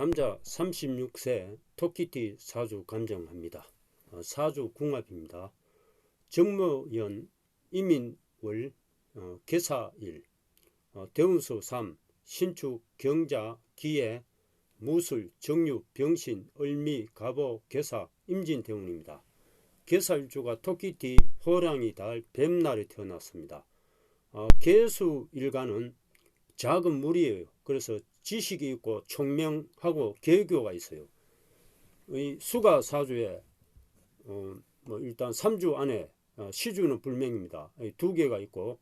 남자 36세 토끼띠 사주 감정합니다. 어, 사주 궁합입니다. 정모연 이민월 어, 개사일 어, 대운수 3 신축 경자 기해 무술 정유 병신 을미 갑오 개사 임진 대운입니다. 개사일주가 토끼띠 호랑이 달 뱀날에 태어났습니다. 어, 개수 일간은 작은 물이에요. 그래서 지식이 있고 총명하고 개교가 있어요. 이 수가 사주에 어, 뭐 일단 3주 안에 어, 시주는 불명입니다. 이두 개가 있고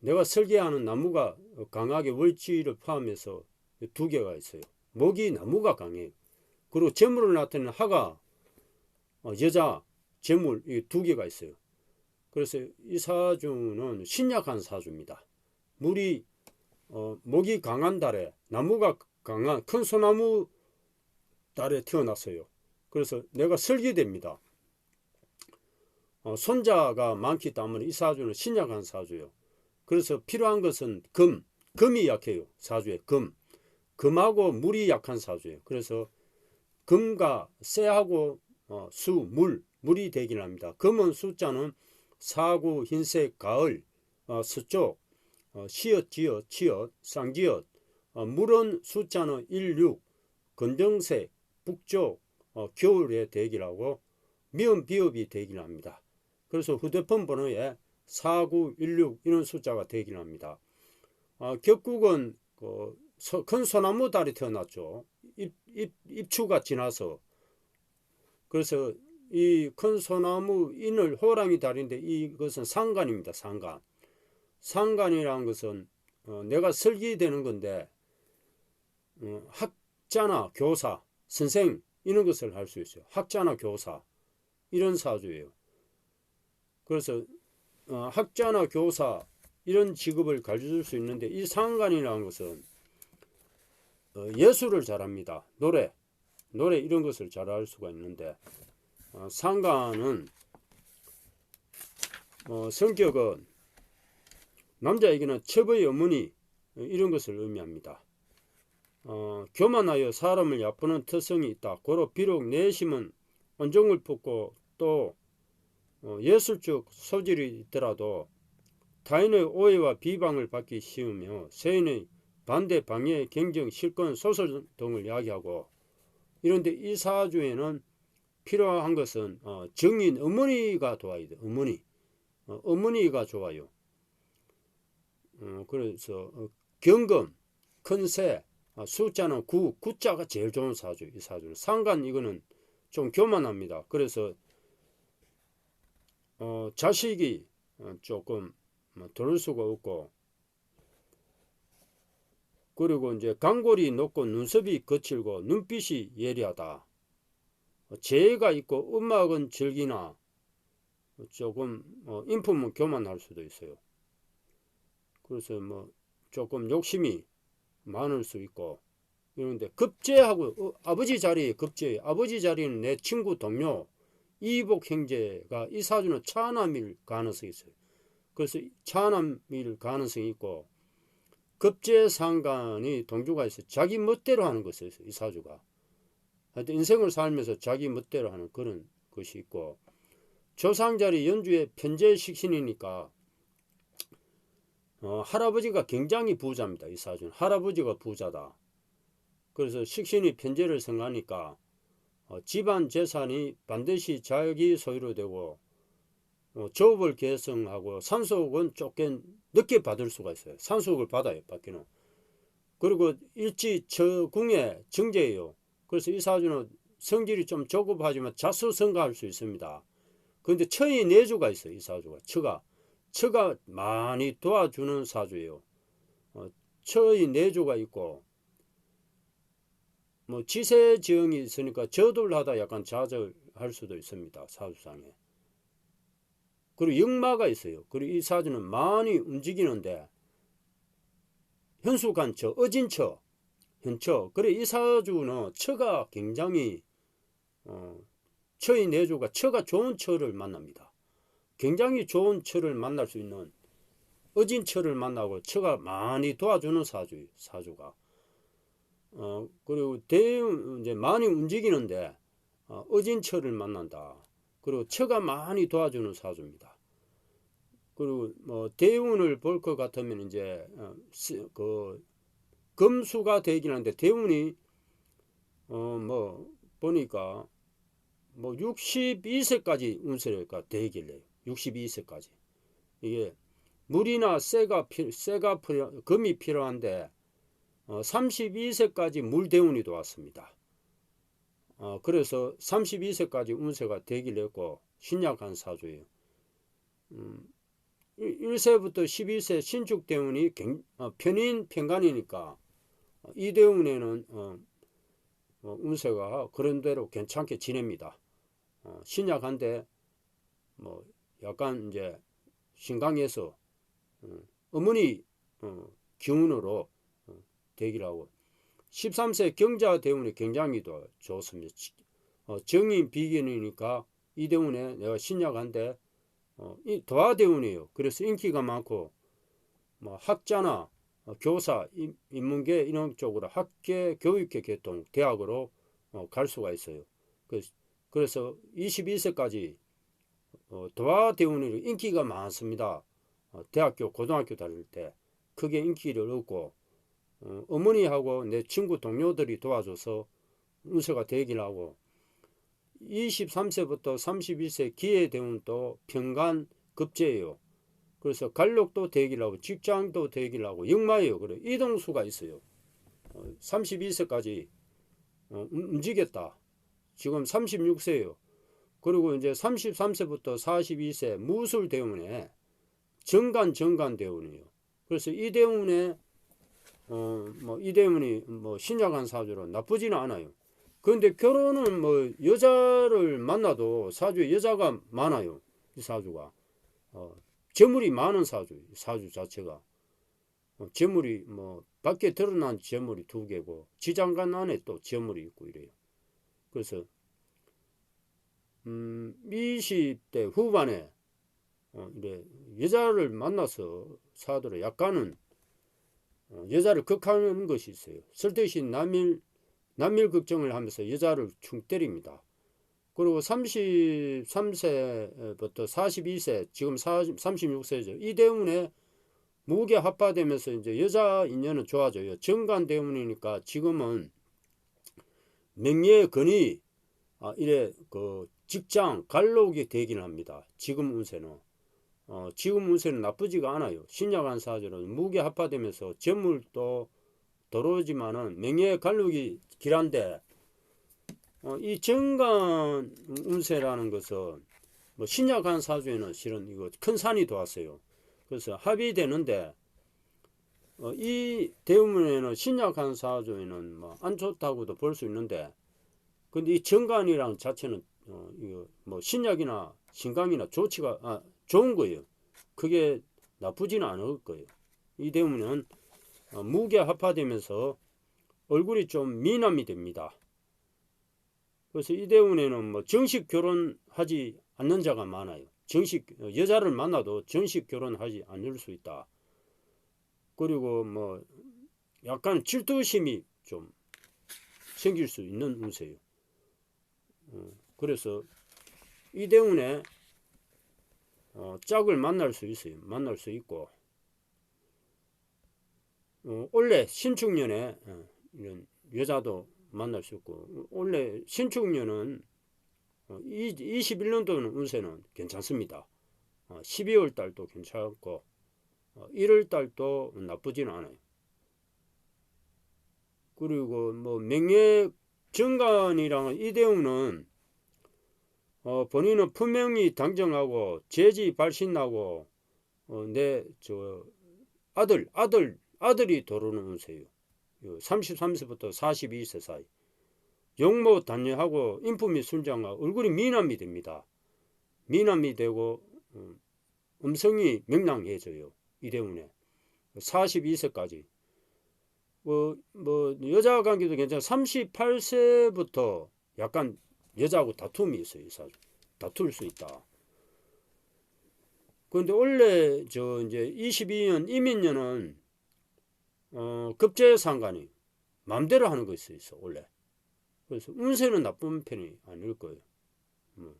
내가 설계하는 나무가 강하게 월지를 포함해서 두 개가 있어요. 목이 나무가 강해요. 그리고 재물을 나타내는 하가 어, 여자 재물 이 두 개가 있어요. 그래서 이 사주는 신약한 사주입니다. 물이 어, 목이 강한 달에 나무가 강한 큰 소나무 달에 태어났어요. 그래서 내가 설계됩니다. 어, 손자가 많기 때문에 이 사주는 신약한 사주요. 그래서 필요한 것은 금, 금이 약해요. 사주에 금, 금하고 물이 약한 사주예요. 그래서 금과 쇠하고 어, 수, 물, 물이 되긴 합니다. 금은 숫자는 사구, 흰색, 가을, 어, 서쪽, 어, 지읒, 치읒, 쌍지읒, 어, 물은 숫자는 16, 건정색, 북쪽, 어, 겨울에 대기하고 미음 비읍이 대기를 합니다. 그래서 휴대폰 번호에 4916 이런 숫자가 되기를 합니다. 어, 격국은 그 소- 큰 소나무 달이 태어났죠. 입, 입, 입추가 지나서 그래서 이 큰 소나무 인을 호랑이 달인데 이것은 상간입니다. 상간. 상간이라는 것은 어, 내가 설계되는 건데 어, 학자나 교사, 선생 이런 것을 할 수 있어요. 학자나 교사 이런 사주예요. 그래서 어, 학자나 교사 이런 직업을 가질 수 있는데 이 상관이라는 것은 어, 예술을 잘합니다. 노래, 노래 이런 것을 잘 할 수가 있는데 어, 상관은 어, 성격은 남자에게는 첩의 어머니 이런 것을 의미합니다. 어, 교만하여 사람을 얕보는 특성이 있다. 고로 비록 내심은 언종을 품고 또 어, 예술적 소질이 있더라도 타인의 오해와 비방을 받기 쉬우며 세인의 반대 방해, 경쟁, 실권, 소설 등을 이야기하고 이런데 이 사주에는 필요한 것은 어, 정인 어머니가 도와야 돼. 어머니, 어, 어머니가 좋아요. 어, 그래서 어, 경금, 큰새, 어, 숫자는 구, 구자가 제일 좋은 사주. 이 사주는 상간 이거는 좀 교만합니다. 그래서 어, 자식이 어, 조금 뭐 들을 수가 없고 그리고 이제 강골이 높고 눈썹이 거칠고 눈빛이 예리하다. 어, 재해가 있고 음악은 즐기나 조금 어, 인품은 교만할 수도 있어요. 그래서 뭐 조금 욕심이 많을 수 있고 이런데 급제하고 어, 아버지 자리에 급제 아버지 자리는 내 친구 동료 이복 형제가 이 사주는 차남일 가능성이 있어요. 그래서 차남일 가능성이 있고 급제 상관이 동주가 있어 자기 멋대로 하는 것이 있어요. 이 사주가 하여튼 인생을 살면서 자기 멋대로 하는 그런 것이 있고 조상자리 연주의 편제 식신이니까 어, 할아버지가 굉장히 부자입니다. 이 사주는 할아버지가 부자다. 그래서 식신이 편제를 생각하니까 어, 집안 재산이 반드시 자기 소유로 되고 어, 조업을 개성하고 산소국은 조금 늦게 받을 수가 있어요. 산소국을 받아요. 받기는. 그리고 일지 저궁의 정제예요. 그래서 이 사주는 성질이 좀 조급하지만 자수성가할 수 있습니다. 그런데 처의 내주가 있어요. 이 사주가. 처가. 처가 많이 도와주는 사주예요. 어, 처의 내주가 있고 뭐 지세지형이 있으니까 저돌 하다 약간 좌절할 수도 있습니다. 사주상에. 그리고 역마가 있어요. 그리고 이 사주는 많이 움직이는데 현수간처, 어진 처, 현처. 그래 이 사주는 처가 굉장히 어, 처의 내조가 처가 좋은 처를 만납니다. 굉장히 좋은 처를 만날 수 있는 어진 처를 만나고 처가 많이 도와주는 사주 사주가 어, 그리고 대응, 이제 많이 움직이는데, 어, 어진 처를 만난다. 그리고 처가 많이 도와주는 사주입니다. 그리고 뭐 대운을 볼 것 같으면 이제 어, 시- 그 금수가 되긴 한데 대운이 어 뭐 보니까 뭐 62세까지 운세가 되길래 62세까지 이게 물이나 쇠가 필 쇠가 금이 필요한데 어 32세까지 물 대운이 들어왔습니다. 어 그래서 32세까지 운세가 되길래 했고 신약한 사주예요. 음, 1세부터 12세 신축 대운이 갱- 어, 편인 편간이니까 어, 이 대운에는 어, 어, 운세가 그런 대로 괜찮게 지냅니다. 어, 신약한데 뭐 약간 이제 신강에서 어, 어머니 어, 기운으로 어, 되기를 하고 13세 경자 대운이 굉장히 더 좋습니다. 어, 정인 비견이니까 이 대운에 내가 신약한데 어, 이 도화 대운이에요. 그래서 인기가 많고 뭐 학자나 어, 교사, 인- 인문계 이런 쪽으로 학계, 교육계 계통, 대학으로 어, 갈 수가 있어요. 그, 그래서 22세까지 어, 도화대운이 인기가 많습니다. 어, 대학교, 고등학교 다닐 때 크게 인기를 얻고 어, 어머니하고 내 친구 동료들이 도와줘서 운세가 되기를 하고 23세부터 31세 기회대운도 평간 급제예요. 그래서 갈록도 되기를 하고 직장도 되기를 하고 역마예요. 그래 이동수가 있어요. 어, 32세까지 어, 움- 움직였다. 지금 36세예요. 그리고 이제 33세부터 42세 무술 대운에 정간 정간 대운이에요. 그래서 이 대운에 어뭐 이 대운이 뭐 신약한 사주로 나쁘지는 않아요. 그런데 결혼은 뭐 여자를 만나도 사주에 여자가 많아요. 이 사주가 어, 재물이 많은 사주, 이 사주 자체가 어, 재물이 뭐 밖에 드러난 재물이 두 개고 지장간 안에 또 재물이 있고 이래요. 그래서 음, 20대 후반에 어, 이래 여자를 만나서 사도록 약간은 어, 여자를 극하는 것이 있어요. 설대신 남일 남일 걱정을 하면서 여자를 충 때립니다. 그리고 33세부터 42세, 지금 36세죠. 이 대운에 무게 합파되면서 이제 여자 인연은 좋아져요. 정관 대운이니까 지금은 명예 건의 아, 이래 그 직장 갈록이 되긴 합니다. 지금 운세는 어, 지금 운세는 나쁘지가 않아요. 신약한 사주는 무게 합파되면서 재물도 들어오지만은 명예 갈록이 길한데 어, 이 정관 운세라는 것은 뭐 신약한 사주에는 실은 이거 큰 산이 도왔어요. 그래서 합의되는데 어, 이 대운에는 신약한 사주에는 뭐 안 좋다고도 볼 수 있는데 근데 이 정관이랑 자체는 어, 이거 뭐 신약이나 신강이나 좋지가 아, 좋은 거예요. 그게 나쁘지는 않을 거예요. 이 대운은 어, 무게 합파되면서 얼굴이 좀 미남이 됩니다. 그래서 이 대운에는 뭐 정식 결혼하지 않는 자가 많아요. 정식 어, 여자를 만나도 정식 결혼하지 않을 수 있다. 그리고 뭐 약간 질투심이 좀 생길 수 있는 운세예요. 어, 그래서 이 대운에 어, 짝을 만날 수 있어요. 만날 수 있고 어, 원래 신축년에 어, 이런 여자도 만날 수 있고 원래 신축년은 어, 21년도는 운세는 괜찮습니다. 어, 12월 달도 괜찮고 어, 1월 달도 나쁘지는 않아요. 그리고 뭐 명예 정관이랑 이대우는 어, 본인은 분명히 당정하고 재지 발신나고 어, 내저 아들 아들 아들이 들어오는 운세요. 33세부터 42세 사이. 용모 단녀하고 인품이 순장하고 얼굴이 미남이 됩니다. 미남이 되고 음, 음성이 명랑해져요. 이 때문에 42세까지 뭐, 뭐 여자 관계도 괜찮아 38세부터 약간 여자하고 다툼이 있어요. 이 사주. 다툴 수 있다. 그런데 원래 저 이제 22년 이민년은 어, 급제 상관이 마음대로 하는 것이 있어 원래. 그래서 운세는 나쁜 편이 아닐 거예요. 뭐.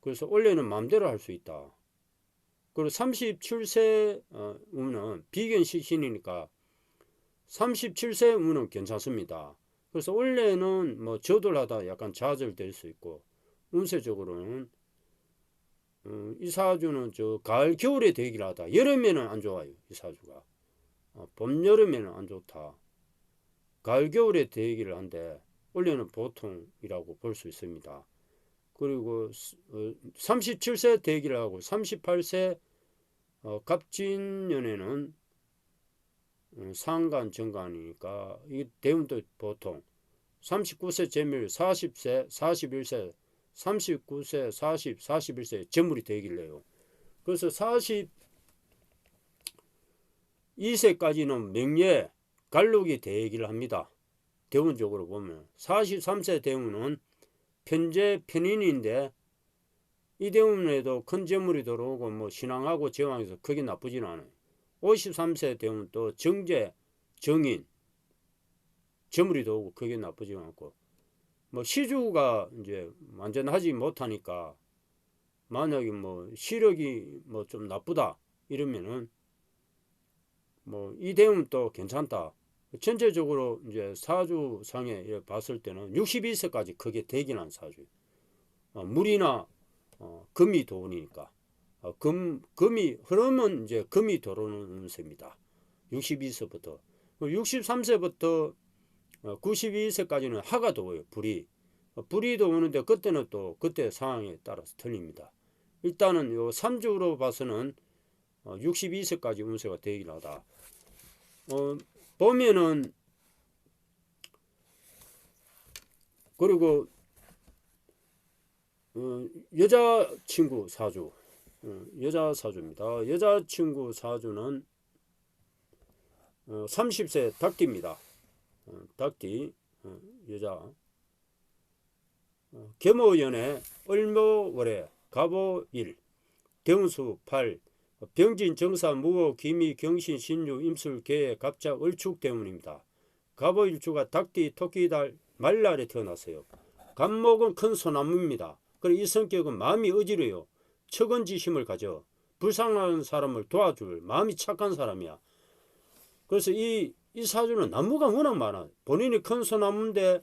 그래서 원래는 마음대로 할 수 있다. 그리고 37세 어, 운은 비견 시신이니까 37세 운은 괜찮습니다. 그래서 원래는 뭐 저돌하다 약간 좌절될 수 있고 운세적으로는 어, 이 사주는 저 가을 겨울에 대기를 하다. 여름에는 안 좋아요 이 사주가. 어, 봄 여름에는 안 좋다. 가을 겨울에 대기를 한데 원래는 보통이라고 볼 수 있습니다. 그리고 어, 37세 대기를 하고 38세 어, 갑진년에는 음, 상간 정간이니까 이 대운도 보통 39세 제밀 40세 41세 39세 40 41세 재물이 되길 해요. 그래서 42세까지는 명예 갈록이 되기를 합니다. 대운적으로 보면 43세 대운은 편재 편인인데 이 대운에도 큰 재물이 들어오고 뭐 신앙하고 제왕에서 크게 나쁘지는 않아요 53세 되면 또 정제, 정인, 저물이 도 오고 그게 나쁘지 않고 뭐 시주가 이제 완전하지 못하니까 만약에 뭐 시력이 뭐 좀 나쁘다 이러면은 뭐 이 대운 또 괜찮다. 전체적으로 이제 사주상에 봤을 때는 62세까지 크게 되긴 사주. 어, 물이나 어, 금이 도우니까. 어, 금, 금이 흐르면 이제 금이 들어오는 운세입니다. 62세부터 63세부터 92세까지는 하가 도어요 불이 어, 불이 도오는데 그때는 또 그때 상황에 따라서 틀립니다. 일단은 요 3주로 봐서는 62세까지 어, 운세가 되긴 하다. 어, 보면은 그리고 어, 여자친구 사주 어, 여자 사주입니다. 여자친구 사주는 30세 어, 닭띠입니다. 어, 닭띠 여자 계모연애 을모월에 갑오일 경수 8 병진 정사 무호 기미 경신 신유 임술 계해 갑자 을축 때문입니다. 갑오일주가 닭띠 토끼달 말날에 태어났어요. 갑목은 큰 소나무입니다. 그리고 이 성격은 마음이 어지러요. 척은지심을 가져 불쌍한 사람을 도와줄 마음이 착한 사람이야. 그래서 이, 이 사주는 나무가 워낙 많아. 본인이 큰 소나무인데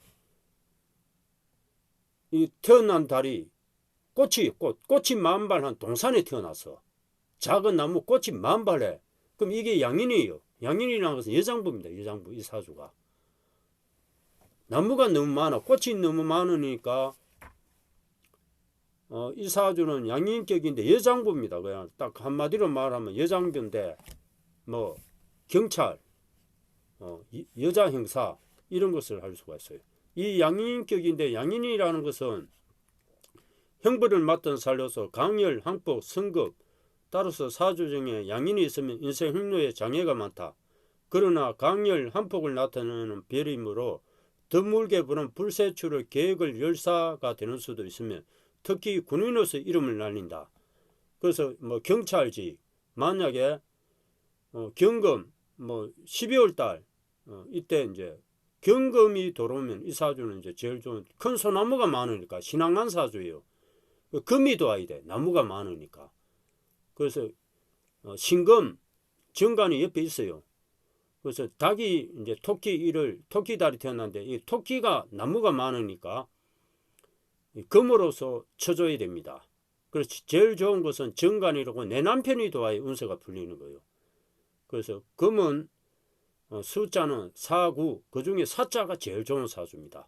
이 태어난 달이 꽃이 꽃 꽃이 만발한 동산에 태어났어. 작은 나무 꽃이 만발해. 그럼 이게 양인이에요. 양인이라는 것은 여장부입니다. 여장부 이 사주가. 나무가 너무 많아. 꽃이 너무 많으니까 어, 이 사주는 양인격인데 여장부입니다. 그냥 딱 한마디로 말하면 여장부인데 뭐 경찰, 어, 여자 형사 이런 것을 할 수가 있어요. 이 양인격인데 양인이라는 것은 형벌을 맡은 살려서 강열, 항복, 성급 따라서 사주 중에 양인이 있으면 인생 행로에 장애가 많다. 그러나 강열, 한폭을 나타내는 별이므로 드물게 부는 불세출의 계획을 열사가 되는 수도 있으면 특히 군인으로서 이름을 날린다. 그래서 뭐 경찰직 만약에 어, 경금 뭐 12월 달 어, 이때 이제 경금이 들어오면 이 사주는 이제 제일 좋은 큰 소나무가 많으니까 신앙한 사주예요. 그 금이 도와야 돼. 나무가 많으니까. 그래서 어, 신금 정관이 옆에 있어요. 그래서 닭이 이제 토끼 일을 토끼 달이 태어났는데 이 토끼가 나무가 많으니까 금으로서 쳐줘야 됩니다. 그래서 제일 좋은 것은 정관이라고 내 남편이 도와야 운세가 풀리는 거예요. 그래서 금은 어, 숫자는 4, 9, 그 중에 사자가 제일 좋은 사주입니다.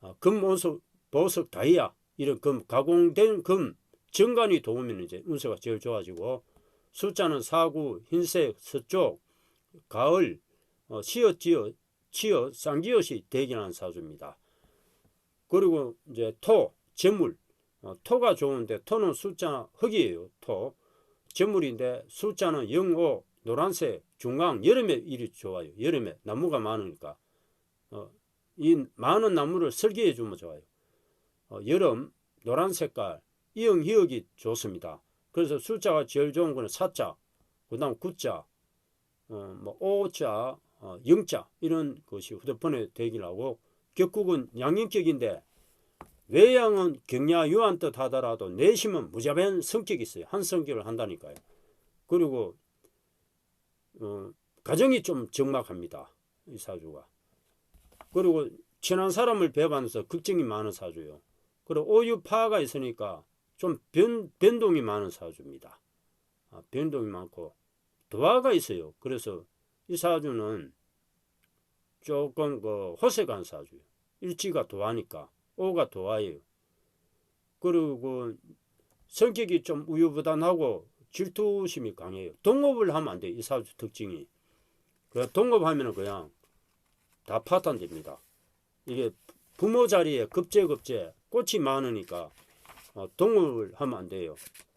아, 금, 원석, 보석, 다이아 이런 금, 가공된 금, 정관이 도우면 이제 운세가 제일 좋아지고 숫자는 4, 9, 흰색, 서쪽, 가을, 어, 시어, 지어, 치어, 쌍지엇이 대기하는 사주입니다. 그리고 이제 토, 재물. 어, 토가 좋은데 토는 숫자 흙이에요. 토. 재물인데 숫자는 0, 5, 노란색, 중앙, 여름에 일이 좋아요. 여름에 나무가 많으니까. 어, 이 많은 나무를 설계해 주면 좋아요. 어, 여름, 노란 색깔, 이응, 희역이 좋습니다. 그래서 숫자가 제일 좋은 거는 사자, 그 다음 구자, 어, 뭐 오자, 어, 영자 이런 것이 휴대폰에 되기를 하고 격국은 양인격인데 외양은 경야 유한 뜻 하더라도 내심은 무자변 성격이 있어요. 한 성격을 한다니까요. 그리고 어, 가정이 좀 적막합니다. 이 사주가. 그리고 친한 사람을 배반해서 걱정이 많은 사주요. 그리고 오유파가 있으니까 좀 변, 변동이 많은 사주입니다. 아, 변동이 많고 도화가 있어요. 그래서 이 사주는 조금 그 호색한 사주요. 일지가 도화니까 오가 도화예요. 그리고 성격이 좀 우유부단하고 질투심이 강해요. 동업을 하면 안 돼. 이 사주 특징이. 그 동업하면은 그냥 다 파탄됩니다. 이게 부모 자리에 급제급제 꽃이 많으니까 어, 동업을 하면 안 돼요.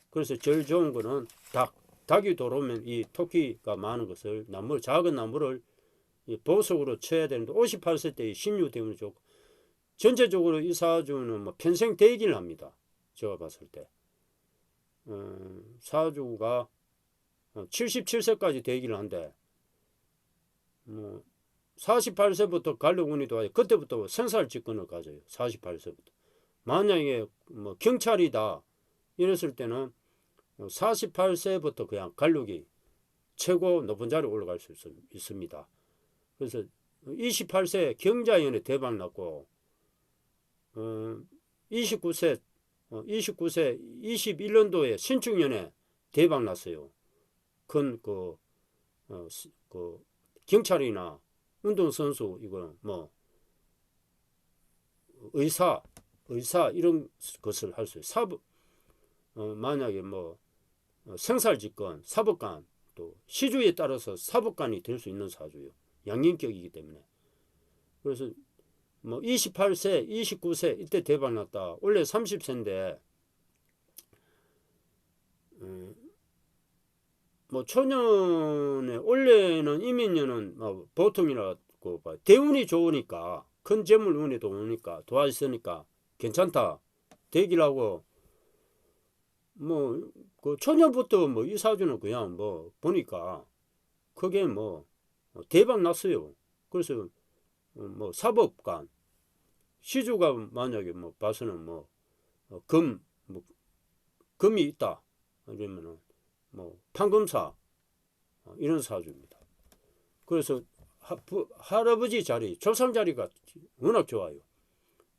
그래서 제일 좋은 거는 닭. 닭이 들어오면 이 토끼가 많은 것을 나무 작은 나무를 이 보석으로 쳐야 되는데 58세 때 신유 때문에 좋고 전체적으로 이 사주는 뭐 평생 대기를 합니다. 제가 봤을 때 어, 사주가 77세까지 대기를 한데 뭐 48세부터 관료운이 도 와요. 그때부터 생살 직권을 가져요. 48세부터. 만약에 뭐 경찰이다 이랬을 때는 48세부터 그냥 관록이 최고 높은 자리에 올라갈 수 있, 있습니다. 그래서 28세 경자연에 대박 났고 어, 29세 어, 29세 21년도에 신축년에 대박 났어요. 큰그 어, 그 경찰이나 운동선수 이거 뭐 의사 의사 이런 것을 할 수 있어요. 사법 어, 만약에 뭐 어, 생살직권 사법관 또 시주에 따라서 사법관이 될 수 있는 사주요. 양인격이기 때문에 그래서 뭐 28세, 29세 이때 대박 났다. 원래 30세인데 음, 뭐 초년에 원래는 이민년은 뭐 보통이라고 봐. 대운이 좋으니까 큰 재물 운이 도우니까 도와있으니까 괜찮다. 대기라고 뭐 그 초년부터 뭐 이 사주는 그냥 뭐 보니까 그게 뭐 대박 났어요. 그래서 뭐 사법관 시주가 만약에 뭐 봐서는 뭐 금 뭐 금이 있다 이러면은 뭐 판검사 어, 이런 사주입니다. 그래서 하, 부, 할아버지 자리 조상 자리가 워낙 좋아요.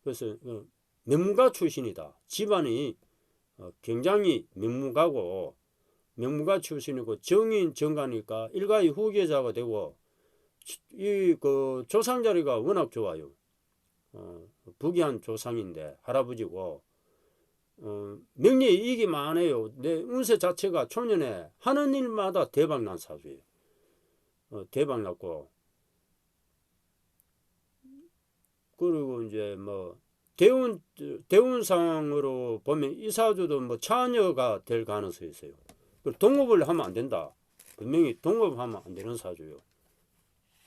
그래서 어, 명문가 출신이다. 집안이 어, 굉장히 명문가고 명문가 출신이고 정인 정가니까 일가의 후계자가 되고 이 그 조상 자리가 워낙 좋아요. 어, 부귀한 조상인데 할아버지고 어, 명리에 이익이 많아요. 내 운세 자체가 초년에 하는 일마다 대박 난 사주예요. 어, 대박 났고 그리고 이제 뭐 대운 대운상으로 보면 이 사주도 뭐 차녀가 될 가능성이 있어요. 그 동업을 하면 안 된다. 분명히 동업하면 안 되는 사주요.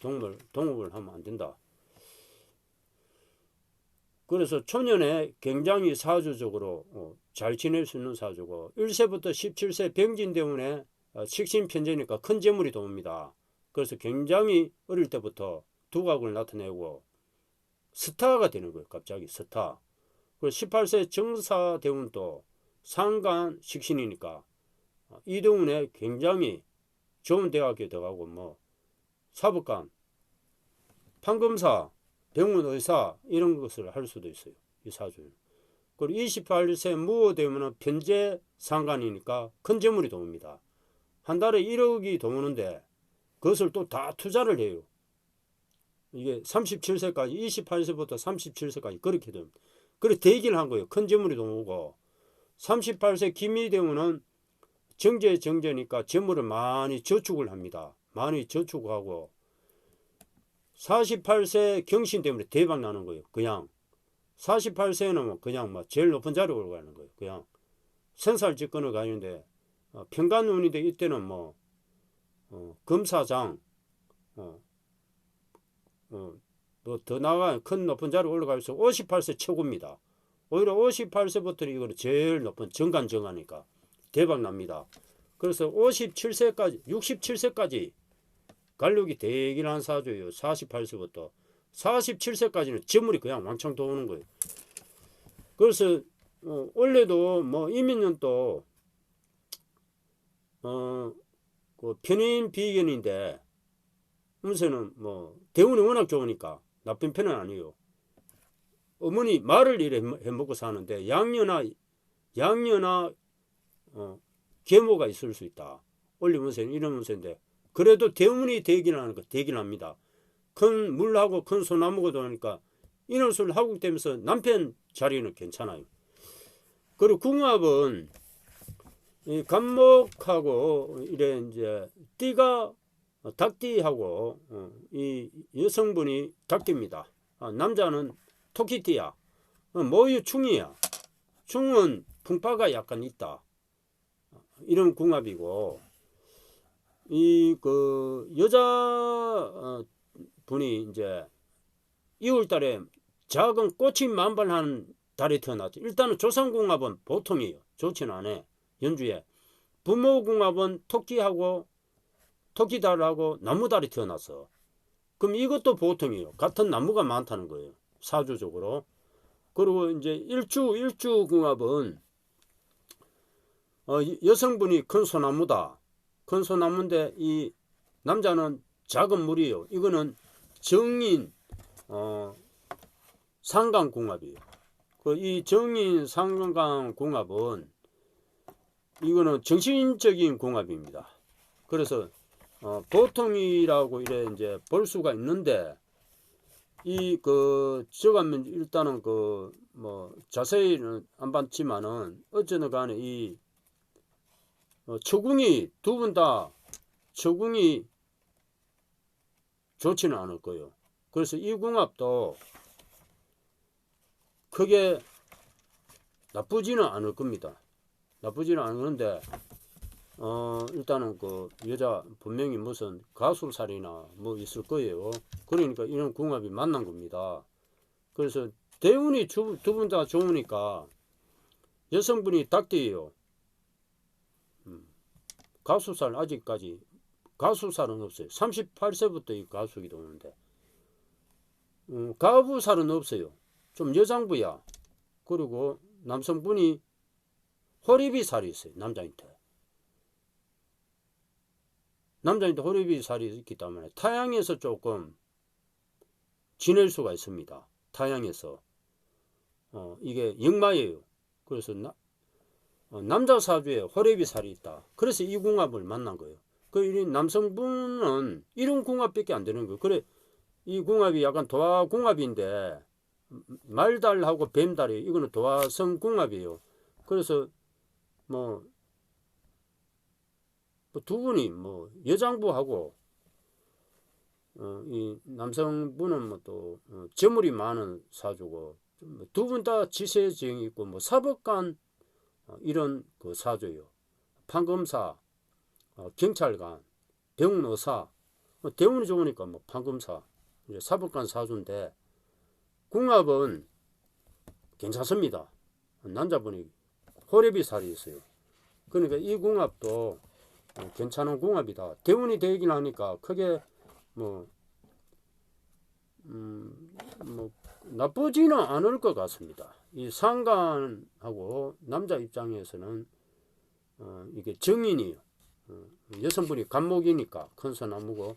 동물 동업을 하면 안 된다. 그래서 초년에 굉장히 사주적으로 어, 잘 지낼 수 있는 사주고 1세부터 17세 병진 때문에 어, 식신 편제니까 큰 재물이 도옵니다. 그래서 굉장히 어릴 때부터 두각을 나타내고 스타가 되는 거예요. 갑자기 스타. 그리고 18세 정사 대운도 상간 식신이니까 어, 이 대운에 굉장히 좋은 대학에 들어가고 뭐 사법관, 판검사, 병원 의사 이런 것을 할 수도 있어요. 이 사주는. 그리고 28세 무호 되면 편제 상관이니까 큰 재물이 도옵니다. 한 달에 1억이 도무는데 그것을 또 다 투자를 해요. 이게 37세까지 28세부터 37세까지 그렇게 됩니다. 그래 대기를 한 거예요. 큰 재물이 도오고 38세 기미 되면은 정제 정제니까 재물을 많이 저축을 합니다. 많이 저축하고 48세 경신 때문에 대박 나는 거예요. 그냥 48세는 뭐 그냥 뭐 제일 높은 자리에 올라가는 거예요. 그냥 생살 직권을 가는데 어, 평간운인데 이때는 뭐 어, 검사장 어, 어, 뭐더 나가 큰 높은 자리에 올라가서 58세 최고입니다. 오히려 58세부터 이거 제일 높은 정관 정하니까 대박 납니다. 그래서 57세까지 67세까지 갈력이 되긴 한 사주예요. 48세부터 47세까지는 저물이 그냥 왕창 도는 거예요. 그래서 어, 원래도 뭐 이민년도 어, 그 편인 비견인데 음세는 뭐 대운이 워낙 좋으니까 나쁜 편은 아니에요. 어머니 말을 이래 해먹고 사는데 양녀나 양녀나 어, 계모가 있을 수 있다. 올리면서 이런 문세인데 그래도 대운이 되긴 하는 거 되긴 합니다. 큰 물하고 큰 소나무가 되니까 인월술 하고 되면서 남편 자리는 괜찮아요. 그리고 궁합은 이 간목하고 이래 이제 띠가 닭띠하고 어, 이 여성분이 닭띠입니다. 아, 남자는 토끼띠야. 어, 모유 충이야. 충은 풍파가 약간 있다. 이런 궁합이고 이 그 여자 어, 분이 이제 2월 달에 작은 꽃이 만발한 달이 태어났죠. 일단은 조상궁합은 보통이에요. 좋지는 않아. 연주에 부모궁합은 토끼하고 토끼달하고 나무달이 태어났어. 그럼 이것도 보통이에요. 같은 나무가 많다는 거예요. 사주적으로. 그리고 이제 일주 일주궁합은 어, 여성분이 큰 소나무다. 큰 소나무인데 이 남자는 작은 물이에요. 이거는 정인 어, 상강궁합이에요. 그 이 정인 상강궁합은 이거는 정신적인 궁합입니다. 그래서 어, 보통이라고 이래 이제 볼 수가 있는데 이그 저가면 일단은 그 뭐 자세히는 안 봤지만은 어쨌든 간에 이 어, 처궁이 두 분다 처궁이 좋지는 않을 거예요. 그래서 이 궁합도 크게 나쁘지는 않을 겁니다. 나쁘지는 않은데 어 일단은 그 여자 분명히 무슨 가술살이나 뭐 있을 거예요. 그러니까 이런 궁합이 만난 겁니다. 그래서 대운이 두 분 다 좋으니까 여성분이 닭띠예요. 음. 가수살 아직까지 가수살은 없어요. 38세부터 이 가수기 도 오는데 음, 가부살은 없어요. 좀 여장부야. 그리고 남성분이 호리비 살이 있어요. 남자한테. 남자한테 호리비 살이 있기 때문에 타양에서 조금 지낼 수가 있습니다. 타양에서. 어, 이게 역마예요. 그래서 나, 어, 남자 사주에 호레비 살이 있다. 그래서 이 궁합을 만난 거예요. 그 남성분은 이런 궁합밖에 안 되는 거예요. 그래 이 궁합이 약간 도화 궁합인데 말달하고 뱀달이 이거는 도화성 궁합이에요. 그래서 뭐, 뭐두 분이 뭐 여장부하고 어, 이 남성분은 뭐또 어, 재물이 많은 사주고 뭐 두분 다 지세정이 있고 뭐 사법관 어, 이런 그 사주요. 판검사, 어, 경찰관, 병의사, 뭐 대운이 좋으니까 뭐 판검사, 사법관 사주인데 궁합은 괜찮습니다. 남자분이 호랩이 살이 있어요. 그러니까 이 궁합도 어, 괜찮은 궁합이다. 대운이 되긴 하니까 크게 뭐, 음, 뭐 나쁘지는 않을 것 같습니다. 이 상관하고 남자 입장에서는 어, 이게 정인이에요. 어, 여성분이 간목이니까 큰 소나무고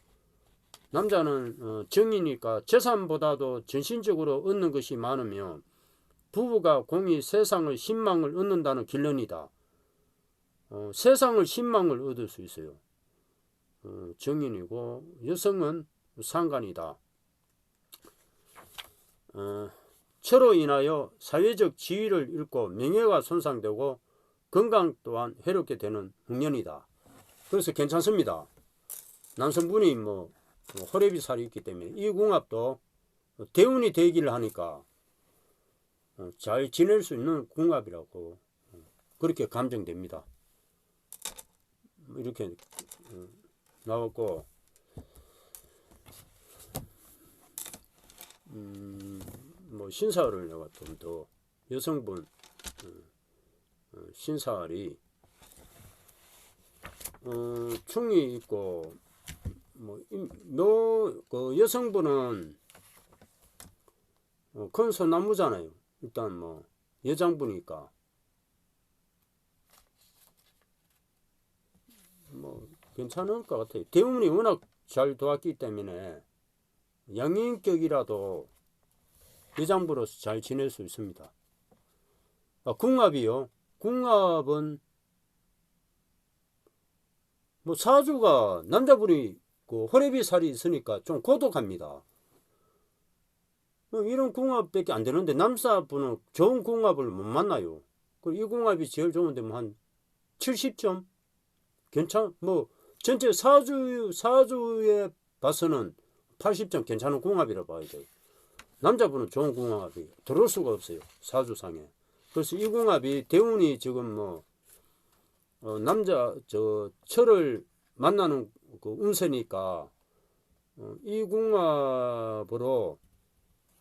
남자는 어, 정이니까 재산보다도 전신적으로 얻는 것이 많으며 부부가 공이 세상을 신망을 얻는다는 결론이다. 어, 세상을 신망을 얻을 수 있어요. 어, 정인이고 여성은 상관이다. 어, 체로 인하여 사회적 지위를 잃고 명예가 손상되고 건강 또한 해롭게 되는 흉년이다. 그래서 괜찮습니다. 남성분이 뭐, 뭐 호래비 살이 있기 때문에 이 궁합도 대운이 되기를 하니까 어, 잘 지낼 수 있는 궁합이라고 어, 그렇게 감정됩니다. 이렇게 어, 나왔고 음, 뭐 신사를 내가 좀더 여성분 신사리 어, 충이 있고 뭐, 임- 너, 그 여성분은 어, 큰 소나무잖아요. 일단 뭐 여장부니까 뭐 괜찮을 것 같아요. 대운이 워낙 잘 도왔기 때문에 양인격이라도 여장부로서 잘 지낼 수 있습니다. 아, 궁합이요. 궁합은 뭐 사주가 남자분이 그 호래비 살이 있으니까 좀 고독합니다. 뭐 이런 궁합밖에 안 되는데 남사분은 좋은 궁합을 못 만나요. 이 궁합이 제일 좋은데 뭐 한 70점? 괜찮 뭐 전체 사주 사주에 봐서는 80점 괜찮은 궁합이라 봐야 돼요. 남자분은 좋은 궁합이 들어올 수가 없어요. 사주상에. 그래서 이 궁합이 대운이 지금 뭐 어, 남자 저 철을 만나는 그 운세니까 어, 이 궁합으로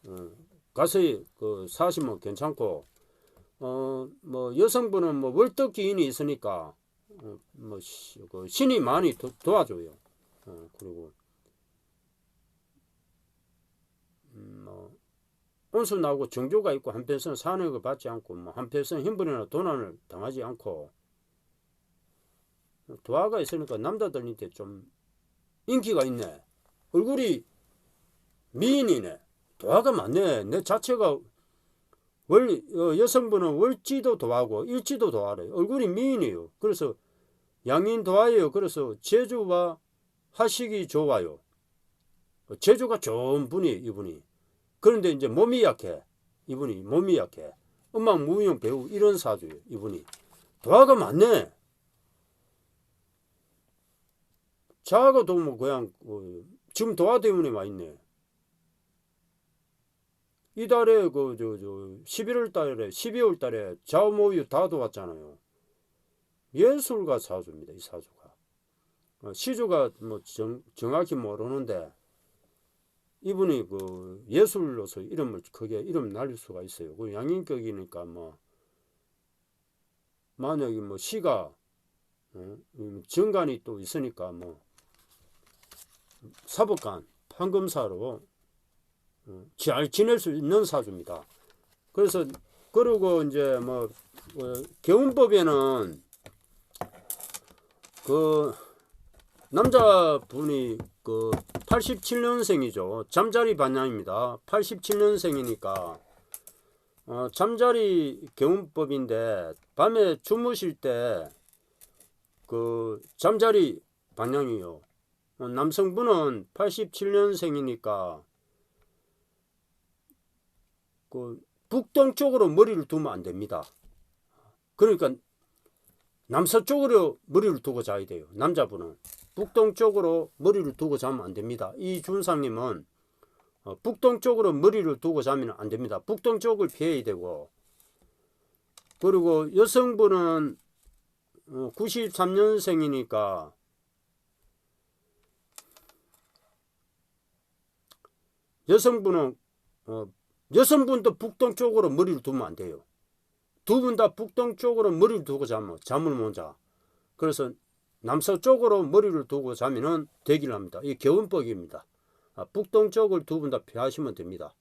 어, 가서 그 사시면 괜찮고 어 뭐 여성분은 뭐 월덕 기인이 있으니까 어, 뭐 시, 그 신이 많이 도, 도와줘요. 어, 그리고 음, 뭐 온수 나오고 정조가 있고 한편성 산업을 받지 않고 뭐 한편성 힘부리나 도난을 당하지 않고 도화가 있으니까 남자들한테 좀 인기가 있네. 얼굴이 미인이네. 도화가 많네. 내 자체가 월 어, 여성분은 월지도 도하고 일지도 도하래. 얼굴이 미인이에요. 그래서 양인 도하예요. 그래서 제주와 하식이 좋아요. 제주가 좋은 분이 이분이. 그런데 이제 몸이 약해. 이분이 몸이 약해. 음악 무용 배우 이런 사주예요. 이분이. 도화가 많네. 자가도 뭐 그냥 어, 지금 도화 때문에 와 있네. 이달에 그저저 11월 달에 12월 달에 좌우모유 다 도왔잖아요. 예술가 사주입니다. 이 사주가. 어, 시주가 뭐 정, 정확히 모르는데 이분이 그 예술로서 이름을 크게 이름 날릴 수가 있어요. 그 양인격이니까 뭐 만약에 뭐 시가 어, 음, 정관이 또 있으니까 뭐 사법관 판검사로 어, 잘 지낼 수 있는 사주입니다. 그래서 그리고 이제 뭐 어, 개운법에는 그 남자분이 그 87년생이죠. 잠자리 반향입니다. 87년생이니까 어, 잠자리 개운법인데 밤에 주무실 때 그 잠자리 반향이요. 어, 남성분은 87년생이니까 그 북동쪽으로 머리를 두면 안 됩니다. 그러니까 남서쪽으로 머리를 두고 자야 돼요. 남자분은 북동쪽으로 머리를 두고 자면 안 됩니다. 이 준상님은 어, 북동쪽으로 머리를 두고 자면 안 됩니다. 북동쪽을 피해야 되고 그리고 여성분은 어, 93년생이니까 여성분은 어, 여성분도 북동쪽으로 머리를 두면 안 돼요. 두 분 다 북동쪽으로 머리를 두고 자면 잠을 못 자. 그래서 남서쪽으로 머리를 두고 자면은 대기를 합니다. 이 개운법입니다. 아, 북동쪽을 두 분 다 피하시면 됩니다.